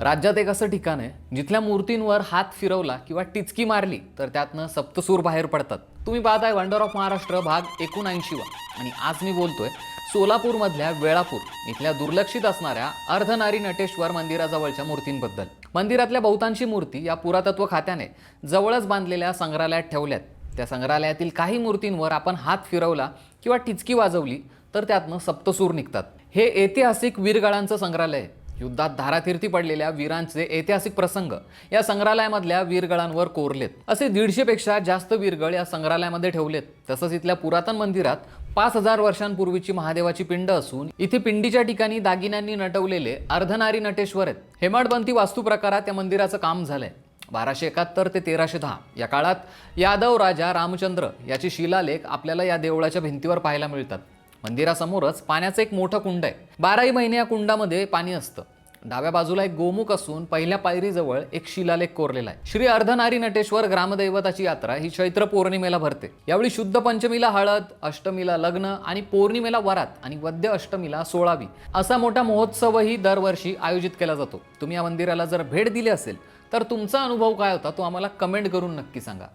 राज्यात एक असं ठिकाण आहे जिथल्या मूर्तींवर हात फिरवला किंवा टिचकी मारली तर त्यातनं सप्तसूर बाहेर पडतात. तुम्ही पाहताय वंडर ऑफ महाराष्ट्र भाग एकोणऐंशी वा आणि आज मी बोलतोय सोलापूरमधल्या वेळापूर इथल्या दुर्लक्षित असणाऱ्या अर्धनारी नटेश्वर मंदिराजवळच्या मूर्तींबद्दल. मंदिरातल्या बहुतांशी मूर्ती या पुरातत्व खात्याने जवळच बांधलेल्या संग्रहालयात ठेवल्यात. त्या संग्रहालयातील काही मूर्तींवर आपण हात फिरवला किंवा टिचकी वाजवली तर त्यातनं सप्तसूर निघतात. हे ऐतिहासिक वीरगळांचं संग्रहालय आहे. युद्धात धारातीर्थी पडलेल्या वीरांचे ऐतिहासिक प्रसंग या संग्रहालयामधल्या वीरगळांवर कोरलेत. असे दीडशेपेक्षा जास्त वीरगळ या संग्रहालयामध्ये ठेवलेत. तसंच इथल्या पुरातन मंदिरात पाच हजार वर्षांपूर्वीची महादेवाची पिंड असून इथे पिंडीच्या ठिकाणी दागिन्यांनी नटवलेले अर्धनारी नटेश्वर आहेत. हेमाडबंती वास्तुप्रकारात या मंदिराचं काम झालंय. बाराशे एकाहत्तर ते तेराशे दहा या काळात यादव राजा रामचंद्र याचे शिलालेख आपल्याला या देवळाच्या भिंतीवर पाहायला मिळतात. मंदिरासमोरच पाण्याचं एक मोठं कुंड आहे. बाराही महिने या कुंडामध्ये पाणी असतं. डाव्या बाजूला एक गोमुख असून पहिल्या पायरीजवळ एक शिलालेख कोरलेला आहे. श्री अर्धनारी नटेश्वर ग्रामदैवताची यात्रा ही चैत्र पौर्णिमेला भरते. यावेळी शुद्ध पंचमीला हळद अष्टमीला लग्न आणि पौर्णिमेला वरात आणि वद्य अष्टमीला सोळावी असा मोठा महोत्सवही दरवर्षी आयोजित केला जातो. तुम्ही या मंदिराला जर भेट दिली असेल तर तुमचा अनुभव काय होता तो आम्हाला कमेंट करून नक्की सांगा.